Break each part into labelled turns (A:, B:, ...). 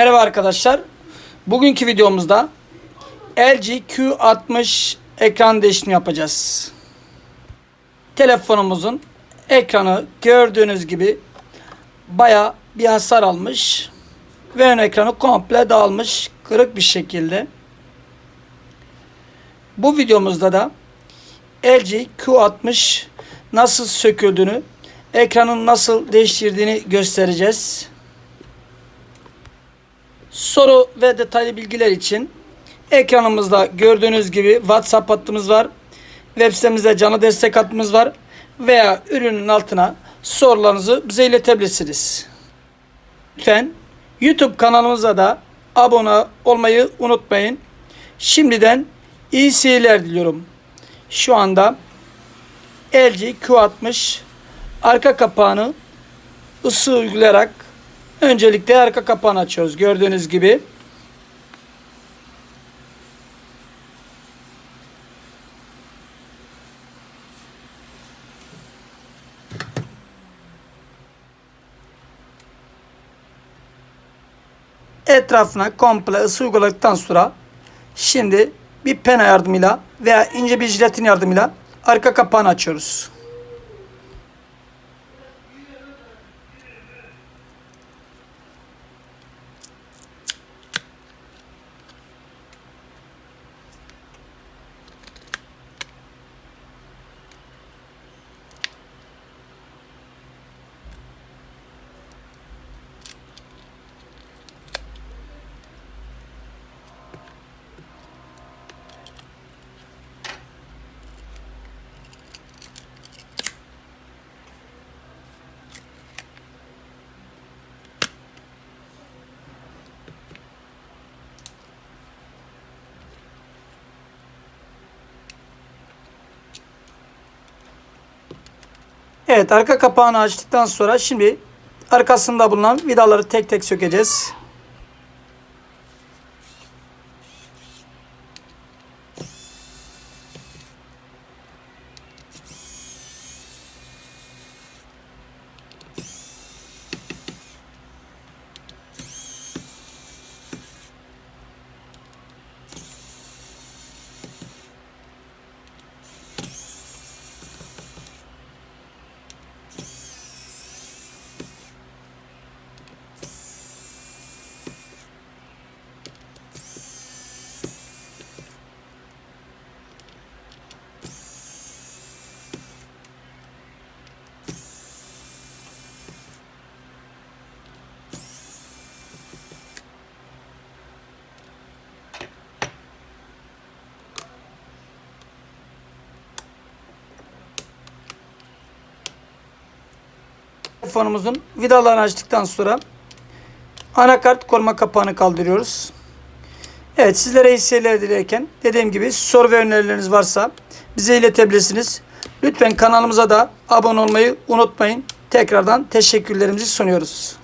A: Merhaba arkadaşlar. Bugünkü videomuzda LG Q60 ekran değişimi yapacağız. Telefonumuzun ekranı gördüğünüz gibi baya bir hasar almış ve ön ekranı komple dağılmış kırık bir şekilde. Bu videomuzda da LG Q60 nasıl söküldüğünü, ekranın nasıl değiştirdiğini göstereceğiz. Soru ve detaylı bilgiler için ekranımızda gördüğünüz gibi WhatsApp hattımız var. Web sitemizde canlı destek hattımız var. Veya ürünün altına sorularınızı bize iletebilirsiniz. Lütfen YouTube kanalımıza da abone olmayı unutmayın. Şimdiden iyi seyirler diliyorum. Şu anda LG Q60 arka kapağını ısı uygulayarak öncelikle arka kapağını açıyoruz. Gördüğünüz gibi. Etrafına komple ısı uyguladıktan sonra şimdi bir pena yardımıyla veya ince bir jiletin yardımıyla arka kapağını açıyoruz. Evet arka kapağını açtıktan sonra şimdi arkasında bulunan vidaları tek tek sökeceğiz. Telefonumuzun vidalarını açtıktan sonra anakart koruma kapağını kaldırıyoruz. Evet sizlere seyirler dilerken dediğim gibi soru ve önerileriniz varsa bize iletebilirsiniz. Lütfen kanalımıza da abone olmayı unutmayın. Tekrardan teşekkürlerimizi sunuyoruz.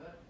A: that